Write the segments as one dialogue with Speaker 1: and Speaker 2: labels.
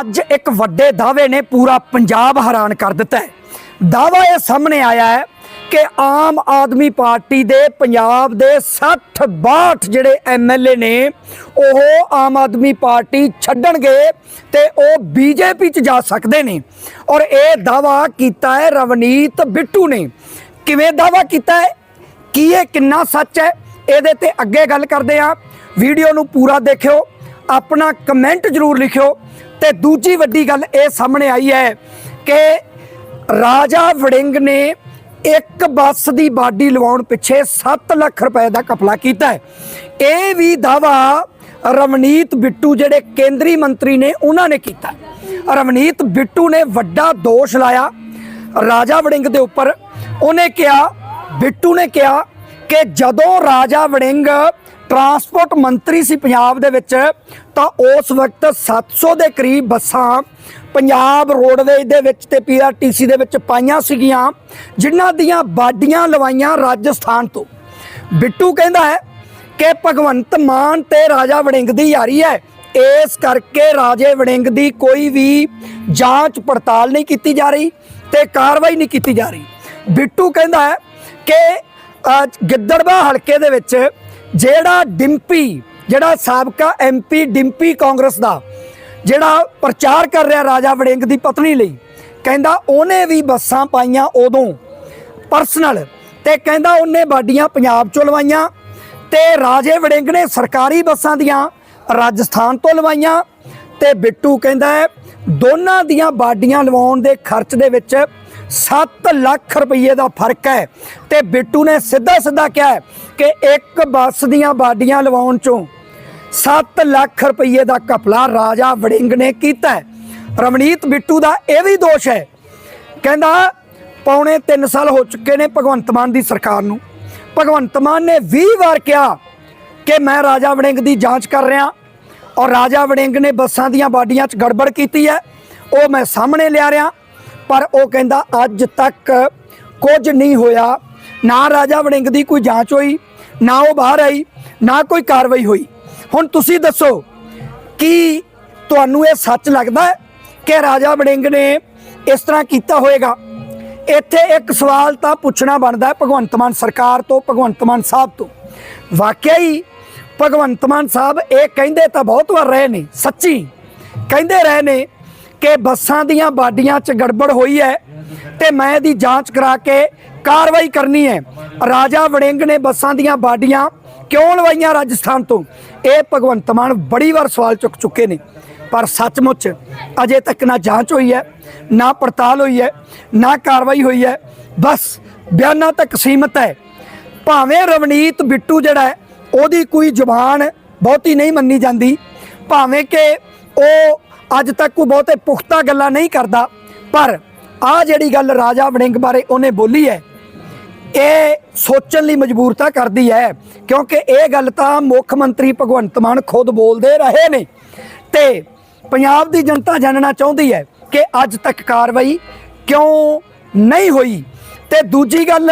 Speaker 1: ਅੱਜ ਇੱਕ ਵੱਡੇ ਦਾਅਵੇ ਨੇ ਪੂਰਾ ਪੰਜਾਬ ਹੈਰਾਨ ਕਰ ਦਿੱਤਾ ਹੈ। ਦਾਅਵਾ ਇਹ ਸਾਹਮਣੇ ਆਇਆ ਹੈ ਕਿ ਆਮ ਆਦਮੀ ਪਾਰਟੀ ਦੇ ਪੰਜਾਬ ਦੇ 60 62 ਜਿਹੜੇ ਐਮਐਲਏ ਨੇ, ਉਹ ਆਮ ਆਦਮੀ ਪਾਰਟੀ ਛੱਡਣਗੇ ਤੇ ਉਹ ਬੀਜੇਪੀ ਚ ਜਾ ਸਕਦੇ ਨੇ। ਔਰ ਇਹ ਦਾਅਵਾ ਕੀਤਾ ਹੈ ਰਵਨੀਤ ਬਿੱਟੂ ਨੇ। ਕਿਵੇਂ ਦਾਅਵਾ ਕੀਤਾ ਹੈ? ਕੀ ਇਹ ਕਿੰਨਾ ਸੱਚ ਹੈ? ਇਹਦੇ ਤੇ ਅੱਗੇ ਗੱਲ ਕਰਦੇ ਆ ਵੀਡੀਓ ਨੂੰ ਪੂਰਾ ਦੇਖਿਓ। ਆਪਣਾ ਕਮੈਂਟ ਜ਼ਰੂਰ ਲਿਖਿਓ। ਤੇ ਦੂਜੀ ਵੱਡੀ ਗੱਲ ਇਹ ਸਾਹਮਣੇ ਆਈ ਹੈ ਕਿ ਰਾਜਾ ਵੜਿੰਗ ਨੇ ਇੱਕ ਬੱਸ ਦੀ ਬਾਡੀ ਲਵਾਉਣ ਪਿੱਛੇ 7 ਲੱਖ ਰੁਪਏ ਦਾ ਕਪਲਾ ਕੀਤਾ ਹੈ। ਇਹ ਵੀ ਦਾਵਾ ਰਵਨੀਤ ਬਿੱਟੂ ਜਿਹੜੇ ਕੇਂਦਰੀ ਮੰਤਰੀ ਨੇ, ਉਹਨਾਂ ਨੇ ਕੀਤਾ। ਰਵਨੀਤ ਬਿੱਟੂ ਨੇ ਵੱਡਾ ਦੋਸ਼ ਲਾਇਆ ਰਾਜਾ ਵੜਿੰਗ ਦੇ ਉੱਪਰ। ਉਹਨੇ ਕਿਹਾ, ਬਿੱਟੂ ਨੇ ਕਿਹਾ ਕਿ ਜਦੋਂ ਰਾਜਾ ਵੜਿੰਗ ਟਰਾਂਸਪੋਰਟ ਮੰਤਰੀ ਸੀ ਪੰਜਾਬ ਦੇ ਵਿੱਚ, ਤਾਂ ਉਸ ਵਕਤ 700 ਦੇ ਕਰੀਬ ਬੱਸਾਂ ਪੰਜਾਬ ਰੋਡਵੇਜ਼ ਦੇ ਵਿੱਚ ਤੇ ਪੀਆਰਟੀਸੀ ਦੇ ਵਿੱਚ ਪਾਈਆਂ ਸੀਗੀਆਂ, ਜਿਨ੍ਹਾਂ ਦੀਆਂ ਬਾਡੀਆਂ ਲਵਾਈਆਂ ਰਾਜਸਥਾਨ ਤੋਂ। ਬਿੱਟੂ ਕਹਿੰਦਾ ਹੈ ਕਿ ਭਗਵੰਤ ਮਾਨ ਤੇ ਰਾਜਾ ਵੜਿੰਗ ਦੀ ਯਾਰੀ ਹੈ। ਇਸ ਕਰਕੇ ਰਾਜੇ ਵੜਿੰਗ ਦੀ ਕੋਈ ਵੀ ਜਾਂਚ ਪੜਤਾਲ ਨਹੀਂ ਕੀਤੀ ਜਾ ਰਹੀ ਤੇ ਕਾਰਵਾਈ ਨਹੀਂ ਕੀਤੀ ਜਾ ਰਹੀ। ਬਿੱਟੂ ਕਹਿੰਦਾ ਹੈ ਕਿ ਗਿੱਦੜਵਾ ਹਲਕੇ ਦੇ ਵਿੱਚ ਜਿਹੜਾ ਡਿੰਪੀ, ਜਿਹੜਾ ਸਾਬਕਾ ਐਮਪੀ ਡਿੰਪੀ ਕਾਂਗਰਸ ਦਾ, ਜਿਹੜਾ ਪ੍ਰਚਾਰ ਕਰ ਰਿਹਾ ਰਾਜਾ ਵੜਿੰਗ ਦੀ ਪਤਨੀ ਲਈ, ਕਹਿੰਦਾ ਉਹਨੇ ਵੀ ਬੱਸਾਂ ਪਾਈਆਂ ਉਦੋਂ, ਪਰਸਨਲ, ਤੇ ਕਹਿੰਦਾ ਉਹਨੇ ਬਾਡੀਆਂ ਪੰਜਾਬ ਚੋਂ ਲਵਾਈਆਂ, ਤੇ ਰਾਜੇ ਵੜਿੰਗ ਨੇ ਸਰਕਾਰੀ ਬੱਸਾਂ ਦੀਆਂ ਰਾਜਸਥਾਨ ਤੋਂ ਲਵਾਈਆਂ, ਤੇ ਬਿੱਟੂ ਕਹਿੰਦਾ ਹੈ ਦੋਨਾਂ ਦੀਆਂ ਬਾਡੀਆਂ ਲਵਾਉਣ ਦੇ ਖਰਚ ਦੇ ਵਿੱਚ 7 ਲੱਖ ਰੁਪਏ ਦਾ ਫ਼ਰਕ ਹੈ, ਤੇ ਬਿੱਟੂ ਨੇ ਸਿੱਧਾ ਸਿੱਧਾ ਕਿਹਾ ਕਿ ਇੱਕ ਬੱਸ ਦੀਆਂ ਬਾਡੀਆਂ ਲਵਾਉਣ ਚੋਂ 7 ਲੱਖ ਰੁਪਏ ਦਾ ਕਪਲਾ ਰਾਜਾ ਵੜਿੰਗ ਨੇ ਕੀਤਾ ਹੈ। ਰਮਨੀਤ ਬਿੱਟੂ ਦਾ ਇਹ ਵੀ ਦੋਸ਼ ਹੈ। ਕਹਿੰਦਾ, ਪੌਣੇ 3 ਸਾਲ ਹੋ ਚੁੱਕੇ ਨੇ ਭਗਵੰਤ ਮਾਨ ਦੀ ਸਰਕਾਰ ਨੂੰ। ਭਗਵੰਤ ਮਾਨ ਨੇ 20 ਵਾਰ ਕਿਹਾ ਕਿ ਮੈਂ ਰਾਜਾ ਵੜਿੰਗ ਦੀ ਜਾਂਚ ਕਰ ਰਿਹਾ ਔਰ ਰਾਜਾ ਵੜਿੰਗ ਨੇ ਬੱਸਾਂ ਦੀਆਂ ਬਾਡੀਆਂ 'ਚ ਗੜਬੜ ਕੀਤੀ ਹੈ। ਉਹ ਮੈਂ ਸਾਹਮਣੇ ਲਿਆ ਰਿਹਾ, ਪਰ ਉਹ ਕਹਿੰਦਾ, ਅੱਜ ਤੱਕ ਕੁਝ ਨਹੀਂ ਹੋਇਆ। ਨਾ ਰਾਜਾ ਵੜਿੰਗ ਦੀ ਕੋਈ ਜਾਂਚ ਹੋਈ ਨਾ ਉਹ ਬਾਹਰ ਆਈ, ਨਾ ਕੋਈ ਕਾਰਵਾਈ ਹੋਈ। ਹੁਣ ਤੁਸੀਂ ਦੱਸੋ, ਕਿ ਤੁਹਾਨੂੰ ਇਹ ਸੱਚ ਲੱਗਦਾ ਕਿ ਰਾਜਾ ਵੜਿੰਗ ਨੇ ਇਸ ਤਰ੍ਹਾਂ ਕੀਤਾ ਹੋਵੇਗਾ ਇੱਥੇ ਇੱਕ ਸਵਾਲ ਤਾਂ ਪੁੱਛਣਾ ਬਣਦਾ ਭਗਵੰਤ ਮਾਨ ਸਰਕਾਰ ਤੋਂ, ਭਗਵੰਤ ਮਾਨ ਸਾਹਿਬ ਤੋਂ। ਵਾਕਿਆ ਹੀ ਭਗਵੰਤ ਮਾਨ ਸਾਹਿਬ ਇਹ ਕਹਿੰਦੇ ਤਾਂ ਬਹੁਤ ਵਾਰ ਰਹੇ ਨੇ, ਸੱਚੀ ਕਹਿੰਦੇ ਰਹੇ ਨੇ ਕਿ ਬੱਸਾਂ ਦੀਆਂ ਬਾਡੀਆਂ 'ਚ ਗੜਬੜ ਹੋਈ ਹੈ ਤੇ ਮੈਂ ਇਹਦੀ ਜਾਂਚ ਕਰਾ ਕੇ ਕਾਰਵਾਈ ਕਰਨੀ ਹੈ। ਰਾਜਾ ਵੜਿੰਗ ਨੇ ਬੱਸਾਂ ਦੀਆਂ ਬਾਡੀਆਂ ਕਿਉਂ ਲਵਾਈਆਂ ਰਾਜਸਥਾਨ ਤੋਂ? ਇਹ ਭਗਵੰਤ ਮਾਨ ਬੜੀ ਵਾਰ ਸਵਾਲ ਚੁੱਕ ਚੁੱਕੇ ਨੇ। ਪਰ ਸੱਚਮੁੱਚ ਅਜੇ ਤੱਕ ਨਾ ਜਾਂਚ ਹੋਈ ਹੈ, ਨਾ ਪੜਤਾਲ ਹੋਈ ਹੈ, ਨਾ ਕਾਰਵਾਈ ਹੋਈ ਹੈ। ਬਸ ਬਿਆਨਾਂ ਤੱਕ ਸੀਮਤ ਹੈ। ਭਾਵੇਂ ਰਵਨੀਤ ਬਿੱਟੂ ਜਿਹੜਾ ਹੈ, ਉਹਦੀ ਕੋਈ ਜ਼ੁਬਾਨ ਬਹੁਤੀ ਨਹੀਂ ਮੰਨੀ ਜਾਂਦੀ। ਭਾਵੇਂ ਕਿ ਉਹ ਅੱਜ ਤੱਕ ਕੋਈ ਬਹੁਤੇ ਪੁਖਤਾ ਗੱਲਾਂ ਨਹੀਂ ਕਰਦਾ, ਪਰ ਆ ਜਿਹੜੀ ਗੱਲ ਰਾਜਾ ਵੜਿੰਗ ਬਾਰੇ ਉਹਨੇ ਬੋਲੀ ਹੈ, ਇਹ ਸੋਚਣ ਲਈ ਮਜਬੂਰਤਾ ਕਰਦੀ ਹੈ, ਕਿਉਂਕਿ ਇਹ ਗੱਲ ਤਾਂ ਮੁੱਖ ਮੰਤਰੀ ਭਗਵੰਤ ਮਾਨ ਖੁਦ ਬੋਲਦੇ ਰਹੇ ਨੇ। ਤੇ ਪੰਜਾਬ ਦੀ ਜਨਤਾ ਜਾਣਨਾ ਚਾਹੁੰਦੀ ਹੈ ਕਿ ਅੱਜ ਤੱਕ ਕਾਰਵਾਈ ਕਿਉਂ ਨਹੀਂ ਹੋਈ। ਤੇ ਦੂਜੀ ਗੱਲ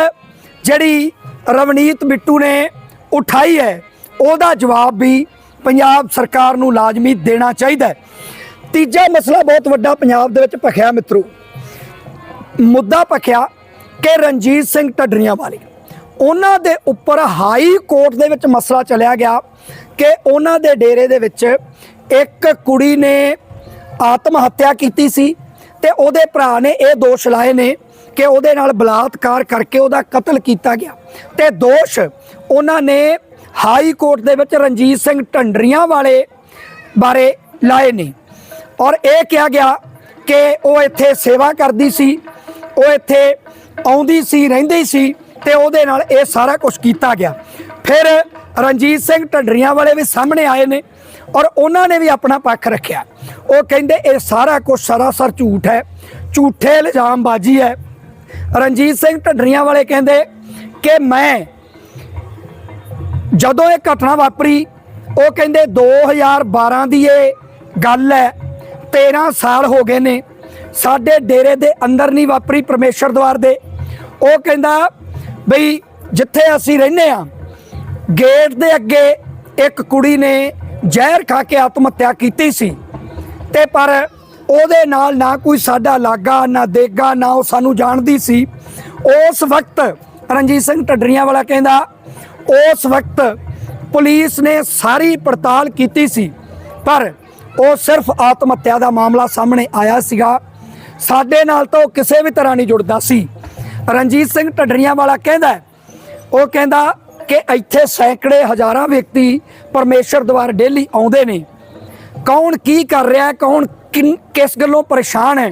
Speaker 1: ਜਿਹੜੀ ਰਵਨੀਤ ਬਿੱਟੂ ਨੇ ਉਠਾਈ ਹੈ, ਉਹਦਾ ਜਵਾਬ ਵੀ ਪੰਜਾਬ ਸਰਕਾਰ ਨੂੰ ਲਾਜ਼ਮੀ ਦੇਣਾ ਚਾਹੀਦਾ ਹੈ। ਤੀਜਾ ਮਸਲਾ ਬਹੁਤ ਵੱਡਾ ਪੰਜਾਬ ਦੇ ਵਿੱਚ ਭਖਿਆ ਮਿੱਤਰੋ। ਮੁੱਦਾ ਭਖਿਆ ਕਿ ਰਣਜੀਤ ਸਿੰਘ ਢੱਡਰੀਆਂ ਵਾਲੇ। ਉਹਨਾਂ ਦੇ ਉੱਪਰ ਹਾਈ ਕੋਰਟ ਦੇ ਵਿੱਚ ਮਸਲਾ ਚਲਿਆ ਗਿਆ ਕਿ ਉਹਨਾਂ ਦੇ ਡੇਰੇ ਦੇ ਵਿੱਚ ਇੱਕ ਕੁੜੀ ਨੇ ਆਤਮ ਹੱਤਿਆ ਕੀਤੀ ਸੀ ਤੇ ਉਹਦੇ ਭਰਾ ਨੇ ਇਹ ਦੋਸ਼ ਲਾਏ ਨੇ ਕਿ ਉਹਦੇ ਨਾਲ ਬਲਾਤਕਾਰ ਕਰਕੇ ਉਹਦਾ ਕਤਲ ਕੀਤਾ ਗਿਆ। ਤੇ ਦੋਸ਼ ਉਹਨਾਂ ਨੇ ਹਾਈ ਕੋਰਟ ਦੇ ਵਿੱਚ ਰਣਜੀਤ ਸਿੰਘ ਢੰਡਰੀਆਂ ਵਾਲੇ ਬਾਰੇ ਲਾਏ ਨੇ। ਔਰ ਇਹ ਕਿਹਾ ਗਿਆ ਕਿ ਉਹ ਇੱਥੇ ਸੇਵਾ ਕਰਦੀ ਸੀ ਉਹ ਇੱਥੇ ਆਉਂਦੀ ਸੀ, ਰਹਿੰਦੀ ਸੀ ਤੇ ਉਹਦੇ ਨਾਲ ਇਹ ਸਾਰਾ ਕੁਝ ਕੀਤਾ ਗਿਆ। ਫਿਰ ਰਣਜੀਤ ਸਿੰਘ ਢੰਡਰੀਆਂ ਵਾਲੇ ਵੀ ਸਾਹਮਣੇ ਆਏ ਨੇ ਔਰ ਉਹਨਾਂ ਨੇ ਵੀ ਆਪਣਾ ਪੱਖ ਰੱਖਿਆ। ਉਹ ਕਹਿੰਦੇ, ਇਹ ਸਾਰਾ ਕੁਝ ਸਰਾਸਰ ਝੂਠ ਹੈ, ਝੂਠੇ ਇਲਜ਼ਾਮਬਾਜ਼ੀ ਹੈ। ਰਣਜੀਤ ਸਿੰਘ ਢੰਡਰੀਆਂ ਵਾਲੇ ਕਹਿੰਦੇ ਕਿ ਮੈਂ ਜਦੋਂ ਇਹ ਘਟਨਾ ਵਾਪਰੀ, ਉਹ ਕਹਿੰਦੇ 2012 ਦੀ ਇਹ ਗੱਲ ਹੈ 13 ਸਾਲ ਹੋ ਗਏ ਨੇ। ਸਾਡੇ ਡੇਰੇ ਦੇ ਅੰਦਰ ਨਹੀਂ ਵਾਪਰੀ ਪਰਮੇਸ਼ਰ ਦਵਾਰ ਦੇ। ਉਹ ਕਹਿੰਦਾ ਬਈ ਜਿੱਥੇ ਅਸੀਂ ਰਹਿੰਦੇ ਆ ਗੇਟ ਦੇ ਅੱਗੇ ਇੱਕ ਕੁੜੀ ਨੇ ਜ਼ਹਿਰ ਖਾ ਕੇ ਆਤਮ ਹੱਤਿਆ ਕੀਤੀ ਸੀ। ਤੇ ਪਰ ਉਹਦੇ ਨਾਲ ਨਾ ਕੋਈ ਸਾਡਾ ਲਾਗਾ, ਨਾ ਦੇਗਾ, ਨਾ ਉਹ ਸਾਨੂੰ ਜਾਣਦੀ ਸੀ। ਉਸ ਵਕਤ ਰਣਜੀਤ ਸਿੰਘ ਢੱਡਰੀਆਂ ਵਾਲਾ ਕਹਿੰਦਾ, ਉਸ ਵਕਤ ਪੁਲਿਸ ਨੇ ਸਾਰੀ ਪੜਤਾਲ ਕੀਤੀ ਸੀ। ਪਰ ਉਹ ਸਿਰਫ ਆਤਮ ਹੱਤਿਆ ਦਾ ਮਾਮਲਾ ਸਾਹਮਣੇ ਆਇਆ ਸੀਗਾ। ਸਾਡੇ ਨਾਲ ਤਾਂ ਉਹ ਕਿਸੇ ਵੀ ਤਰ੍ਹਾਂ ਨਹੀਂ ਜੁੜਦਾ ਸੀ। ਰਣਜੀਤ ਸਿੰਘ ਢੱਡਰੀਆਂ ਵਾਲਾ ਕਹਿੰਦਾ ਉਹ ਕਹਿੰਦਾ ਕਿ ਇੱਥੇ ਸੈਂਕੜੇ ਹਜ਼ਾਰਾਂ ਵਿਅਕਤੀ ਪਰਮੇਸ਼ਰ ਦੁਆਰ ਡੇਲੀ ਆਉਂਦੇ ਨੇ। ਕੌਣ ਕੀ ਕਰ ਰਿਹਾ ਹੈ, ਕੌਣ ਕਿਨ- ਕਿਸ ਗੱਲੋਂ ਪਰੇਸ਼ਾਨ ਹੈ,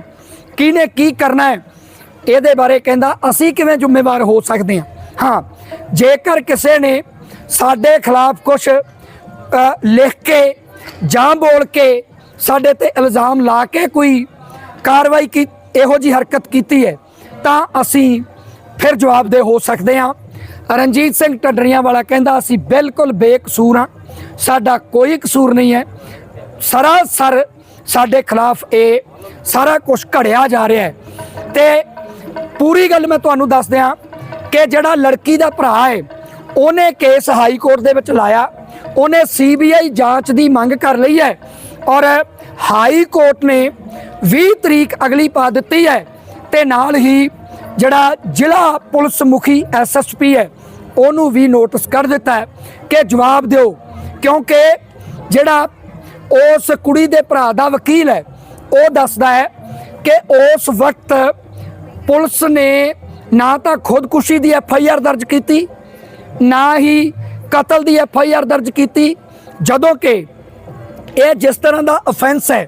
Speaker 1: ਕਿਹਨੇ ਕੀ ਕਰਨਾ ਹੈ, ਇਹਦੇ ਬਾਰੇ ਕਹਿੰਦਾ, ਅਸੀਂ ਕਿਵੇਂ ਜ਼ਿੰਮੇਵਾਰ ਹੋ ਸਕਦੇ ਹਾਂ? ਹਾਂ, ਜੇਕਰ ਕਿਸੇ ਨੇ ਸਾਡੇ ਖਿਲਾਫ ਕੁਝ ਲਿਖ ਕੇ ਜਾਂ ਬੋਲ ਕੇ ਸਾਡੇ ਤੇ ਇਲਜ਼ਾਮ ਲਾ ਕੇ ਕੋਈ ਕਾਰਵਾਈ ਕੀ, ਇਹੋ ਜੀ ਹਰਕਤ ਕੀਤੀ ਹੈ, ਤਾਂ ਅਸੀਂ ਫਿਰ ਜਵਾਬਦੇ ਹੋ ਸਕਦੇ ਹਾਂ। ਰਣਜੀਤ ਸਿੰਘ ਟੱਡਰੀਆਂ ਵਾਲਾ ਕਹਿੰਦਾ, ਅਸੀਂ ਬਿਲਕੁਲ ਬੇਕਸੂਰ ਹਾਂ। ਸਾਡਾ ਕੋਈ ਕਸੂਰ ਨਹੀਂ ਹੈ। ਸਰਾਸਰ ਸਾਡੇ ਖਿਲਾਫ ਇਹ ਸਾਰਾ ਕੁਝ ਘੜਿਆ ਜਾ ਰਿਹਾ ਹੈ। ਤੇ ਪੂਰੀ ਗੱਲ ਮੈਂ ਤੁਹਾਨੂੰ ਦੱਸ ਦਿਆਂ ਕਿ ਜਿਹੜਾ ਲੜਕੀ ਦਾ ਭਰਾ ਹੈ, ਉਹਨੇ ਕੇਸ ਹਾਈ ਕੋਰਟ ਦੇ ਵਿੱਚ ਲਾਇਆ। ਉਹਨੇ ਸੀਬੀਆਈ ਜਾਂਚ ਦੀ ਮੰਗ ਕਰ ਲਈ ਹੈ ਔਰ ਹਾਈ ਕੋਰਟ ਨੇ 20 ਤਰੀਕ ਅਗਲੀ ਪਾ ਦਿੱਤੀ ਹੈ ਤੇ ਨਾਲ ਹੀ ਜਿਹੜਾ ਜ਼ਿਲ੍ਹਾ ਪੁਲਿਸ ਮੁਖੀ ਐਸਐਸਪੀ ਹੈ, ਉਹਨੂੰ ਵੀ ਨੋਟਿਸ ਕਰ ਦਿੱਤਾ ਹੈ ਕਿ ਜਵਾਬ ਦਿਓ, ਕਿਉਂਕਿ ਜਿਹੜਾ ਉਸ ਕੁੜੀ ਦੇ ਭਰਾ ਦਾ ਵਕੀਲ ਹੈ, ਉਹ ਦੱਸਦਾ ਹੈ ਕਿ ਉਸ ਵਕਤ ਪੁਲਿਸ ਨੇ ਨਾ ਤਾਂ ਖੁਦਕੁਸ਼ੀ ਦੀ ਐਫ ਆਈ ਆਰ ਦਰਜ ਕੀਤੀ, ਨਾ ਹੀ ਕਤਲ ਦੀ ਐਫ ਆਈ ਆਰ ਦਰਜ ਕੀਤੀ, ਜਦੋਂ ਕਿ ਇਹ ਜਿਸ ਤਰ੍ਹਾਂ ਦਾ ਅਫੈਂਸ ਹੈ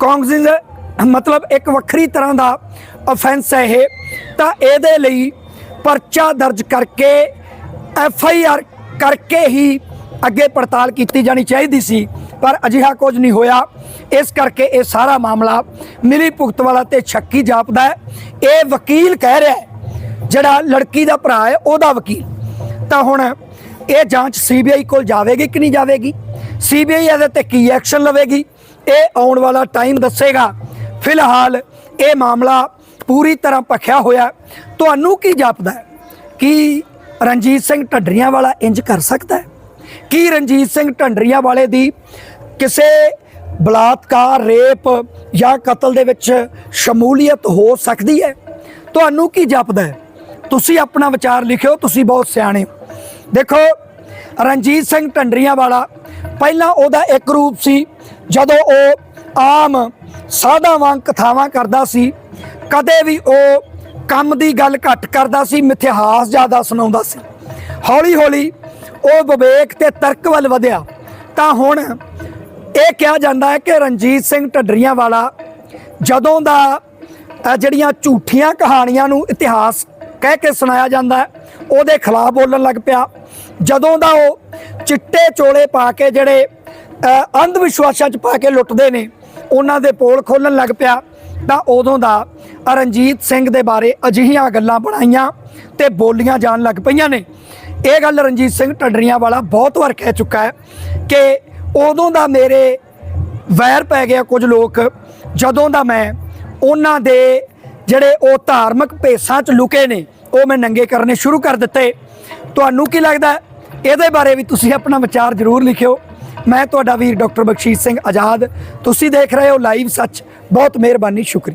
Speaker 1: ਕਾਂਗਰਸ ਮਤਲਬ ਇੱਕ ਵੱਖਰੀ ਤਰ੍ਹਾਂ ਦਾ ਅਫੈਂਸ ਹੈ ਇਹ, ਤਾਂ ਇਹਦੇ ਲਈ ਪਰਚਾ ਦਰਜ ਕਰਕੇ, ਐਫ ਆਈ ਆਰ ਕਰਕੇ ਹੀ ਅੱਗੇ ਪੜਤਾਲ ਕੀਤੀ ਜਾਣੀ ਚਾਹੀਦੀ ਸੀ, ਪਰ ਅਜਿਹਾ ਕੁਝ ਨਹੀਂ ਹੋਇਆ। ਇਸ ਕਰਕੇ ਇਹ ਸਾਰਾ ਮਾਮਲਾ ਮਿਲੀ ਭੁਗਤ ਵਾਲਾ ਤੇ ਛੱਕੀ ਜਾਪਦਾ ਹੈ। ਇਹ ਵਕੀਲ ਕਹਿ ਰਿਹਾ ਹੈ, ਜਿਹੜਾ ਲੜਕੀ ਦਾ ਭਰਾ ਹੈ, ਉਹਦਾ ਵਕੀਲ। ਤਾਂ ਹੁਣ ਇਹ ਜਾਂਚ ਸੀਬੀਆਈ ਕੋਲ ਜਾਵੇਗੀ ਕਿ ਨਹੀਂ ਜਾਵੇਗੀ? ਸੀਬੀਆਈ ਇਹਦੇ ਤੇ ਕੀ ਐਕਸ਼ਨ ਲਵੇਗੀ? ਇਹ ਆਉਣ ਵਾਲਾ ਟਾਈਮ ਦੱਸੇਗਾ। ਫਿਲਹਾਲ ਇਹ ਮਾਮਲਾ ਪੂਰੀ ਤਰ੍ਹਾਂ ਭਖਿਆ ਹੋਇਆ। ਤੁਹਾਨੂੰ ਕੀ ਜਾਪਦਾ ਹੈ? ਕਿ ਰਣਜੀਤ ਸਿੰਘ ਢੱਡਰੀਆਂ ਵਾਲਾ ਇੰਜ ਕਰ ਸਕਦਾ ਹੈ? ਕੀ ਰਣਜੀਤ ਸਿੰਘ ਢੰਡਰੀਆਂ ਵਾਲੇ ਦੀ ਕਿਸੇ ਬਲਾਤਕਾਰ, ਰੇਪ ਜਾਂ ਕਤਲ ਦੇ ਵਿੱਚ ਸ਼ਮੂਲੀਅਤ ਹੋ ਸਕਦੀ ਹੈ? ਤੁਹਾਨੂੰ ਕੀ ਜਾਪਦਾ ਹੈ? ਤੁਸੀਂ ਆਪਣਾ ਵਿਚਾਰ ਲਿਖਿਓ, ਤੁਸੀਂ ਬਹੁਤ ਸਿਆਣੇ ਹੋ। ਦੇਖੋ ਰਣਜੀਤ ਸਿੰਘ ਢੰਡਰੀਆਂ ਵਾਲਾ ਪਹਿਲਾਂ ਉਹਦਾ ਇੱਕ ਰੂਪ ਸੀ, ਜਦੋਂ ਉਹ ਆਮ ਸਾਦਾ ਵਾਂਗ ਕਥਾਵਾਂ ਕਰਦਾ ਸੀ, ਕਦੇ ਵੀ ਉਹ ਕੰਮ ਦੀ ਗੱਲ ਘੱਟ ਕਰਦਾ ਸੀ, ਮਿਥਿਹਾਸ ਜ਼ਿਆਦਾ ਸੁਣਾਉਂਦਾ ਸੀ। ਹੌਲੀ ਹੌਲੀ ਉਹ ਵਿਵੇਕ ਤੇ ਤਰਕ ਵੱਲ ਵਧਿਆ। ਤਾਂ ਹੁਣ ਇਹ ਕਿਹਾ ਜਾਂਦਾ ਹੈ ਕਿ ਰਣਜੀਤ ਸਿੰਘ ਢੱਡਰੀਆਂ ਵਾਲਾ ਜਦੋਂ ਦਾ ਜਿਹੜੀਆਂ ਝੂਠੀਆਂ ਕਹਾਣੀਆਂ ਨੂੰ ਇਤਿਹਾਸ ਕਹਿ ਕੇ ਸੁਣਾਇਆ ਜਾਂਦਾ ਉਹਦੇ ਖਿਲਾਫ ਬੋਲਣ ਲੱਗ ਪਿਆ। ਜਦੋਂ ਦਾ ਉਹ ਚਿੱਟੇ ਚੋਲੇ ਪਾ ਕੇ ਜਿਹੜੇ ਅੰਧ ਵਿਸ਼ਵਾਸਾਂ 'ਚ ਪਾ ਕੇ ਲੁੱਟਦੇ ਨੇ, ਉਹਨਾਂ ਦੇ ਪੋਲ ਖੋਲਣ ਲੱਗ ਪਿਆ, ਤਾਂ ਉਦੋਂ ਦਾ ਰਣਜੀਤ ਸਿੰਘ ਦੇ ਬਾਰੇ ਅਜਿਹੀਆਂ ਗੱਲਾਂ ਬਣਾਈਆਂ ਤੇ ਬੋਲੀਆਂ ਜਾਣ ਲੱਗ ਪਈਆਂ ਨੇ। ਇਹ ਗੱਲ ਰਣਜੀਤ ਸਿੰਘ ਟੰਡਰੀਆਂ ਵਾਲਾ ਬਹੁਤ ਵਾਰ ਕਹਿ ਚੁੱਕਾ ਹੈ ਕਿ ਉਦੋਂ ਦਾ ਮੇਰੇ ਵੈਰ ਪੈ ਗਿਆ ਕੁਝ ਲੋਕ, ਜਦੋਂ ਦਾ ਮੈਂ ਉਹਨਾਂ ਦੇ ਜਿਹੜੇ ਉਹ ਧਾਰਮਿਕ ਭੇਸਾਂ 'ਚ ਲੁਕੇ ਨੇ, ਉਹ ਮੈਂ ਨੰਗੇ ਕਰਨੇ ਸ਼ੁਰੂ ਕਰ ਦਿੱਤੇ। ਤੁਹਾਨੂੰ ਕੀ ਲੱਗਦਾ ਇਹਦੇ ਬਾਰੇ ਵੀ ਤੁਸੀਂ ਆਪਣਾ ਵਿਚਾਰ ਜ਼ਰੂਰ ਲਿਖਿਓ। ਮੈਂ ਤੁਹਾਡਾ ਵੀਰ ਡਾਕਟਰ ਬਖਸ਼ੀਸ਼ ਸਿੰਘ ਆਜ਼ਾਦ। ਤੁਸੀਂ ਦੇਖ ਰਹੇ ਹੋ ਲਾਈਵ ਸੱਚ। ਬਹੁਤ ਮਿਹਰਬਾਨੀ, ਸ਼ੁਕਰੀਆ।